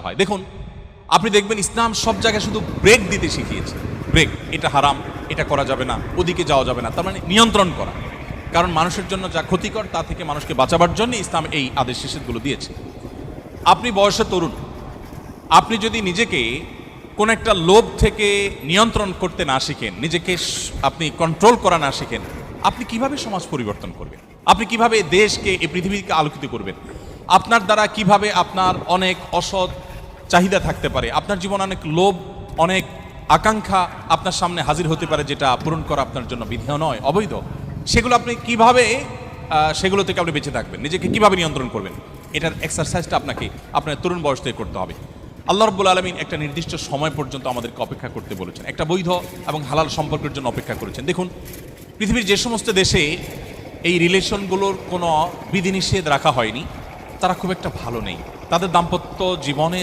হয়। দেখুন, আপনি দেখবেন ইসলাম সব জায়গায় শুধু ব্রেক দিতে শিখিয়েছে। ব্রেক এটা হারাম, এটা করা যাবে না, ওদিকে যাওয়া যাবে না, তার মানে নিয়ন্ত্রণ করা। কারণ মানুষের জন্য যা ক্ষতিকর, তা থেকে মানুষকে বাঁচাবার জন্য ইসলাম এই আদেশ নিষেধগুলো দিয়েছে। আপনি বয়সে তরুণ, আপনি যদি নিজেকে কোন একটা লোভ থেকে নিয়ন্ত্রণ করতে না শিখেন, নিজেকে আপনি কন্ট্রোল করা না শিখেন, আপনি কীভাবে সমাজ পরিবর্তন করবেন? আপনি কীভাবে দেশকে, এই পৃথিবীকে আলোকিত করবেন? আপনার দ্বারা কীভাবে আপনার অনেক অসৎ চাহিদা থাকতে পারে? আপনার জীবনে অনেক লোভ, অনেক আকাঙ্ক্ষা আপনার সামনে হাজির হতে পারে যেটা পূরণ করা আপনার জন্য বিধেয় নয়, অবৈধ। সেগুলো আপনি কীভাবে সেগুলো থেকে আপনি বেঁচে থাকবেন? নিজেকে কীভাবে নিয়ন্ত্রণ করবেন? এটার এক্সারসাইজটা আপনাকে, আপনার তরুণ বয়স থেকে করতে হবে। আল্লাহ রব্বুল আলমিন একটা নির্দিষ্ট সময় পর্যন্ত আমাদেরকে অপেক্ষা করতে বলেছেন। একটা বৈধ এবং হালাল সম্পর্কের জন্য অপেক্ষা করেছেন। দেখুন, পৃথিবীর যে সমস্ত দেশে এই রিলেশনগুলোর কোনো বিধিনিষেধ রাখা হয়নি। তারা খুব একটা ভালো নেই। তাদের দাম্পত্য জীবনের